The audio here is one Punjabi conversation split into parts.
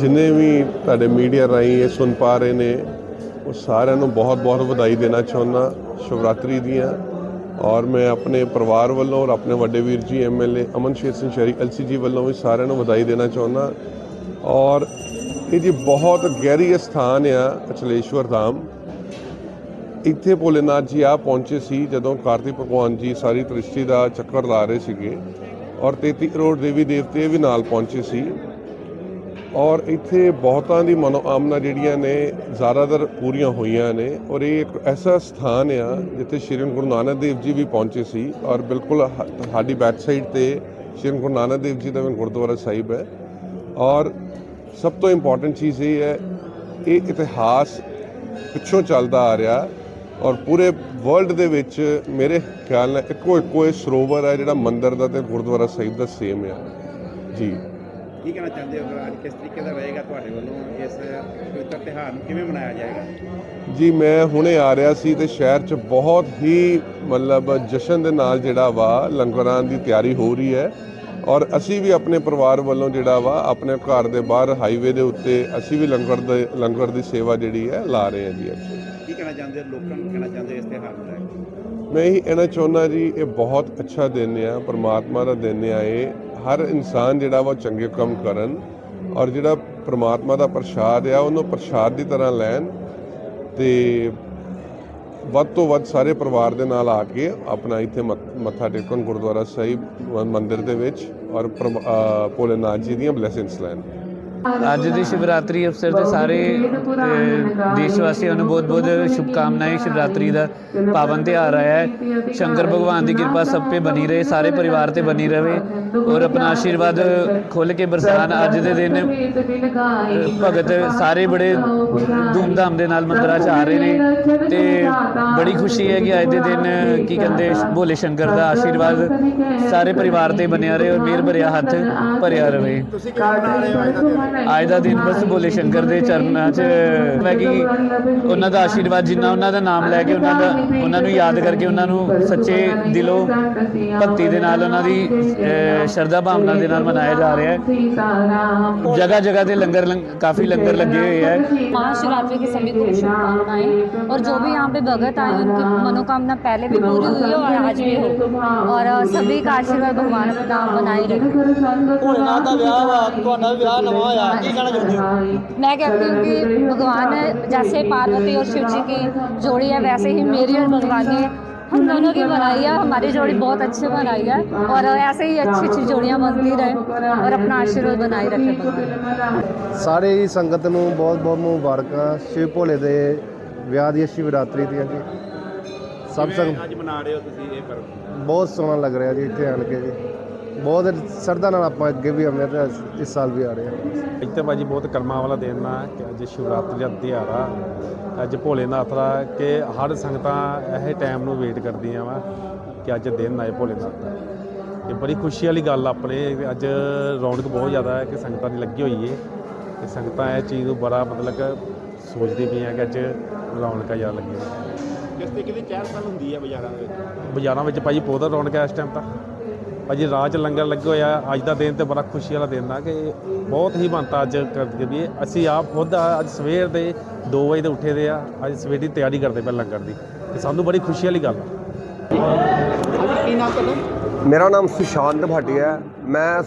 ਜਿੰਨੇ ਵੀ ਤੁਹਾਡੇ ਮੀਡੀਆ ਰਾਹੀਂ ਇਹ ਸੁਣ ਪਾ ਰਹੇ ਨੇ, ਉਹ ਸਾਰਿਆਂ ਨੂੰ ਬਹੁਤ-ਬਹੁਤ ਵਧਾਈ ਦੇਣਾ ਚਾਹੁੰਦਾ। ਸ਼ਿਵਰਾਤਰੀ ਦੀਆਂ ਔਰ ਮੈਂ ਆਪਣੇ ਪਰਿਵਾਰ ਵੱਲੋਂ ਔਰ ਆਪਣੇ ਵੱਡੇ ਵੀਰ ਜੀ ਐਮਐਲਏ ਅਮਨ ਸ਼ੇਰ ਸਿੰਘ ਸ਼ਹਿਰੀ ਐਲਸੀਜੀ ਵੱਲੋਂ ਵੀ ਸਾਰਿਆਂ ਨੂੰ ਵਧਾਈ ਦੇਣਾ ਚਾਹੁੰਦਾ। ਔਰ ਇਹ ਜੀ ਬਹੁਤ ਗਹਿਰੀ ਸਥਾਨ ਆ ਅਚਲੇਸ਼ਵਰ ਧਾਮ। ਇੱਥੇ ਭੋਲੇਨਾਥ ਜੀ ਆ ਪਹੁੰਚੇ ਸੀ ਜਦੋਂ ਕਾਰਤਿਕ ਭਗਵਾਨ ਜੀ ਸਾਰੀ ਤ੍ਰਿਸ਼ਟੀ ਦਾ ਚੱਕਰ ਲਾ ਰਹੇ ਸੀਗੇ। ਔਰ 33 ਕਰੋੜ ਦੇਵੀ ਦੇਵਤੇ ਵੀ ਨਾਲ ਪਹੁੰਚੇ ਸੀ। ਔਰ ਇੱਥੇ ਬਹੁਤਾਂ ਦੀ ਮਨੋਕਾਮਨਾ ਜਿਹੜੀਆਂ ਨੇ ਜ਼ਿਆਦਾਤਰ ਪੂਰੀਆਂ ਹੋਈਆਂ ਨੇ ਔਰ ਇਹ ਇੱਕ ਐਸਾ ਸਥਾਨ ਆ ਜਿੱਥੇ ਸ਼੍ਰੀ ਗੁਰੂ ਨਾਨਕ ਦੇਵ ਜੀ ਵੀ ਪਹੁੰਚੇ ਸੀ ਔਰ ਬਿਲਕੁਲ ਸਾਡੀ ਬੈਕ ਸਾਈਡ ਤੇ ਸ਼੍ਰੀ ਗੁਰੂ ਨਾਨਕ ਦੇਵ ਜੀ ਦਾ ਵੀ ਗੁਰਦੁਆਰਾ ਸਾਹਿਬ ਹੈ ਔਰ ਸਭ ਤੋਂ ਇੰਪੋਰਟੈਂਟ ਚੀਜ਼ ਇਹ ਹੈ, ਇਹ ਇਤਿਹਾਸ ਪਿੱਛੋਂ ਚੱਲਦਾ ਆ ਰਿਹਾ ਔਰ ਪੂਰੇ ਵਰਲਡ ਦੇ ਵਿੱਚ ਮੇਰੇ ਖਿਆਲ ਨਾਲ ਇੱਕੋ ਇੱਕੋ ਇਹ ਸਰੋਵਰ ਹੈ ਜਿਹੜਾ ਮੰਦਿਰ ਦਾ ਤੇ ਗੁਰਦੁਆਰਾ ਸਾਹਿਬ ਦਾ ਸੇਮ ਆ। ਜੀ। ਕੀ ਕਹਿਣਾ ਚਾਹੁੰਦੇ ਹੋ? ਅੱਜ ਕਿਸ ਤਰੀਕੇ ਦਾ ਰਹੇਗਾ ਤੁਹਾਡੇ ਵੱਲੋਂ ਇਸ ਪਵਿੱਤਰ ਤਿਉਹਾਰ ਨੂੰ? ਕਿਵੇਂ ਮਨਾਇਆ ਜਾਏਗਾ? ਜੀ ਮੈਂ ਹੁਣੇ ਆ ਰਿਹਾ ਸੀ ਤੇ ਸ਼ਹਿਰ 'ਚ ਬਹੁਤ ਹੀ ਮਤਲਬ ਜਸ਼ਨ ਦੇ ਨਾਲ ਜਿਹੜਾ ਵਾ ਲੰਗਰਾਂ ਦੀ ਤਿਆਰੀ ਹੋ ਰਹੀ ਹੈ ਔਰ ਅਸੀਂ ਵੀ ਆਪਣੇ ਪਰਿਵਾਰ ਵੱਲੋਂ ਜਿਹੜਾ ਵਾ ਆਪਣੇ ਘਰ ਦੇ ਬਾਹਰ ਹਾਈਵੇ ਦੇ ਉੱਤੇ ਅਸੀਂ ਵੀ ਲੰਗਰ ਦੇ ਲੰਗਰ ਦੀ ਸੇਵਾ ਜਿਹੜੀ ਹੈ ਲਾ ਰਹੇ ਹਾਂ ਜੀ ਅੱਜ। ਕੀ ਕਹਿਣਾ ਚਾਹੁੰਦੇ ਲੋਕਾਂ ਨੂੰ ਕਹਿਣਾ ਚਾਹੁੰਦੇ ਇਸ ਤਿਉਹਾਰ ਨੂੰ ਲੈ ਕੇ? ਮੈਂ ਇਹੀ ਕਹਿਣਾ ਚਾਹੁੰਦਾ ਜੀ ਇਹ ਬਹੁਤ ਅੱਛਾ ਦਿਨ ਆ ਪਰਮਾਤਮਾ ਦਾ ਦਿਨ ਆ ਇਹ। ਹਰ ਇਨਸਾਨ ਜਿਹੜਾ ਵਾ ਚੰਗੇ ਕੰਮ ਕਰਨ ਔਰ ਜਿਹੜਾ ਪਰਮਾਤਮਾ ਦਾ ਪ੍ਰਸ਼ਾਦ ਆ ਉਹਨੂੰ ਪ੍ਰਸ਼ਾਦ ਦੀ ਤਰ੍ਹਾਂ ਲੈਣ ਤੇ ਵੱਧ ਤੋਂ ਵੱਧ ਸਾਰੇ ਪਰਿਵਾਰ ਦੇ ਨਾਲ ਆ ਕੇ ਆਪਣਾ ਇੱਥੇ ਮੱਥ- ਮੱਥਾ ਟੇਕਣ ਗੁਰਦੁਆਰਾ ਸਾਹਿਬ ਮ- ਮੰਦਿਰ ਦੇ ਵਿੱਚ ਔਰ ਪ੍ਰਮ- ਅ, ਭੋਲੇਨਾਥ ਜੀ ਦੀਆਂ ਬਲੇਸਿੰਗਸ ਲੈਣ। ਅੱਜ ਦੀ ਸ਼ਿਵਰਾਤਰੀ ਅਵਸਰ ਤੇ ਸਾਰੇ ਦੇਸ਼ ਵਾਸੀਆਂ ਨੂੰ ਬਹੁਤ ਬਹੁਤ ਸ਼ੁਭਕਾਮਨਾएं ਸ਼ਿਵਰਾਤਰੀ ਦਾ ਪਾਵਨ ਤਿਉਹਾਰ ਆਇਆ ਹੈ। ਸ਼ੰਕਰ ਭਗਵਾਨ ਦੀ ਕਿਰਪਾ ਸਭ ਤੇ ਬਣੀ ਰਹੇ, ਸਾਰੇ ਪਰਿਵਾਰ ਤੇ ਬਣੀ ਰਹੇ ਔਰ ਆਪਣਾ ਆਸ਼ੀਰਵਾਦ ਖੁੱਲ ਕੇ ਬਰਸਾਨ ਅੱਜ ਦੇ ਦਿਨ, ਭਗਤ ਸਾਰੇ ਬੜੇ ਧੂਮਧਾਮ ਦੇ ਨਾਲ ਮੰਦਰਾਂ 'ਚ ਆ ਰਹੇ ਨੇ ਤੇ ਬੜੀ ਖੁਸ਼ੀ ਹੈ ਕਿ ਅੱਜ ਦੇ ਦਿਨ, ਕੀ ਕਹਿੰਦੇ, ਭੋਲੇ ਸ਼ੰਕਰ ਦਾ ਆਸ਼ੀਰਵਾਦ ਸਾਰੇ ਪਰਿਵਾਰ ਤੇ ਬਣਿਆ ਰਹੇ ਔਰ ਮਿਹਰ ਭਰਿਆ ਹੱਥ ਭਰਿਆ ਰਹੇ। ਤੁਸੀਂ ਕਿਵੇਂ ਮਨਾ ਰਹੇ ਹੋ ਅੱਜ ਦਾ ਦਿਨ? ਅੱਜ ਦਾ ਦਿਨ ਬਸ ਭੋਲੇ ਸ਼ੰਕਰ ਦੇ ਚਰਨਾਂ 'ਚ ਮੈਂ ਕਿ ਉਹਨਾਂ ਦਾ ਆਸ਼ੀਰਵਾਦ ਜਿੰਨਾ ਉਹਨਾਂ ਦਾ ਨਾਮ ਲੈ ਕੇ ਉਹਨਾਂ ਦਾ ਉਹਨਾਂ ਨੂੰ ਯਾਦ ਕਰਕੇ ਉਹਨਾਂ ਨੂੰ ਸੱਚੇ ਦਿਲੋਂ ਭਗਤੀ ਦੇ ਨਾਲ ਉਹਨਾਂ ਦੀ ਅਹ, ਸ਼ਰਧਾ ਭਾਵਨਾ ਦੇ ਨਾਲ ਮਨਾਇਆ ਜਾ ਰਿਹਾ ਹੈ ਜਗ੍ਹਾ ਜਗ੍ਹਾ ਤੇ ਲੰਗਰ ਲੰਗ- ਕਾਫੀ लंगर लगे हुए हैं महाशिवरात्रि की सभी को शुभकामनाएं और जो भी यहाँ पे भगत आए उनकी मनोकामना पहले भी पूरी हुई है और आज भी हो और अ, सभी का आशीर्वाद भगवान अपना बनाए रखे ਭੋਲੇਨਾਥ ਦਾ ਵਿਆਹ ਵਾ ਤੁਹਾਡਾ ਵੀ ਵਿਆਹ ਨਵਾਂ ਹੋਇਆ ਕੀ ਕਹਿਣਾ ਚਾਹੁੰਦੇ ਹੋ मैं कहती हूँ कि भगवान जैसे पार्वती और शिव जी की जोड़ी है वैसे ही मेरी और भगवान ने हम दोनों की बनाई है हमारी जोड़ी बहुत अच्छी बनाई है और ऐसे ही अच्छी अच्छी जोड़ियाँ बनती रहे और अपना आशीर्वाद बनाए रखे भगवान ਸਾਰੇ ਹੀ ਸੰਗਤ ਨੂੰ ਬਹੁਤ ਬਹੁਤ ਮੁਬਾਰਕਾਂ ਸ਼ਿਵ ਭੋਲੇ ਦੇ ਵਿਆਹ ਦੀ ਸ਼ਿਵਰਾਤਰੀ ਦੀਆਂ ਜੀ ਸਭ ਕਿਵੇਂ ਸੰਗ ਅੱਜ ਮਨਾ ਰਹੇ ਹੋ ਤੁਸੀਂ ਇਹ ਪਰਵ ਬਹੁਤ ਸੋਹਣਾ ਲੱਗ ਰਿਹਾ ਜੀ ਇੱਥੇ ਆਣ ਕੇ ਜੀ ਬਹੁਤ ਸਰਦਾ ਨਾਲ ਆਪਾਂ ਅੱਗੇ ਵੀ ਆਉਂਦੇ ਤੇ ਇਸ ਸਾਲ ਵੀ ਆ ਰਹੇ ਹਾਂ। ਇੱਥੇ ਭਾਜੀ ਬਹੁਤ ਕਰਮਾਂ ਵਾਲਾ ਦਿਨ ਆ ਕਿ ਅੱਜ ਸ਼ਿਵਰਾਤਰੀ ਦਾ ਤਿਉਹਾਰ ਆ ਅੱਜ ਭੋਲੇਨਾਥ ਦਾ ਕਿ ਹਰ ਸੰਗਤਾਂ ਇਹ ਟਾਈਮ ਨੂੰ ਵੇਟ ਕਰਦੀਆਂ ਵਾ ਕਿ ਅੱਜ ਦਿਨ ਆਏ ਭੋਲੇਨਾਥ ਦਾ। ਇਹ ਬੜੀ ਖੁਸ਼ੀ ਵਾਲੀ ਗੱਲ ਆਪਣੇ ਅੱਜ ਰੌਣਕ ਬਹੁਤ ਜ਼ਿਆਦਾ ਹੈ ਕਿ ਸੰਗਤਾਂ ਦੀ ਲੱਗੀ ਹੋਈ ਏ। ਤੇ ਸੰਗਤਾਂ ਇਹ ਚੀਜ਼ ਨੂੰ ਬੜਾ ਮਤਲਬ ਕਿ ਸੋਚਦੀ ਪਈਆਂ ਕਿ ਅੱਜ ਰੌਣਕਾਂ ਜ਼ਿਆਦਾ ਲੱਗੀਆਂ ਨੇ ਕਿਸ ਤਰੀਕੇ ਦੀ ਚਹਿਲ ਪਹਿਲ ਹੁੰਦੀ ਹੈ ਬਾਜ਼ਾਰਾਂ ਦੇ ਵਿੱਚ? ਬਾਜ਼ਾਰਾਂ ਵਿੱਚ ਭਾਜੀ ਬਹੁਤ ਰੌਣਕ ਹੈ ਇਸ ਟਾਈਮ ਤਾਂ। ਭਾਜੀ, ਰਾਹ 'ਚ ਲੰਗਰ ਲੱਗੇ ਹੋਇਆ ਅੱਜ ਦਾ ਦਿਨ ਤੇ ਬੜਾ ਖੁਸ਼ੀ ਵਾਲਾ ਦਿਨ ਆ ਕਿ ਬਹੁਤ ਹੀ ਮਾਨਤਾ ਅੱਜ ਕਰਦੇ ਵੀ। ਅਸੀਂ ਆਪ ਖੁਦ ਅੱਜ ਸਵੇਰ ਦੇ 2 ਵਜੇ ਦੇ ਉੱਠੇ ਦੇ ਆ। ਅੱਜ ਸਵੇਰ ਦੀ ਤਿਆਰੀ ਕਰਦੇ ਪਏ ਲੰਗਰ ਦੀ। ਤੇ ਸਾਨੂੰ ਬੜੀ ਖੁਸ਼ੀ ਵਾਲੀ ਗੱਲ ਆ। ਮੇਰਾ ਨਾਮ ਸੁਸ਼ਾਂਤ ਭਾਟੀਆ ਹੈ। ਮੈਂ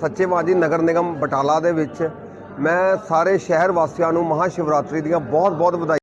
ਸੱਚੇਵਾਦੀ ਨਗਰ ਨਿਗਮ ਬਟਾਲਾ ਦੇ ਵਿੱਚ। ਮੈਂ ਸਾਰੇ ਸ਼ਹਿਰ ਵਾਸੀਆਂ ਨੂੰ ਮਹਾਸ਼ਿਵਰਾਤਰੀ ਦੀਆਂ ਬਹੁਤ ਬਹੁਤ ਵਧਾਈ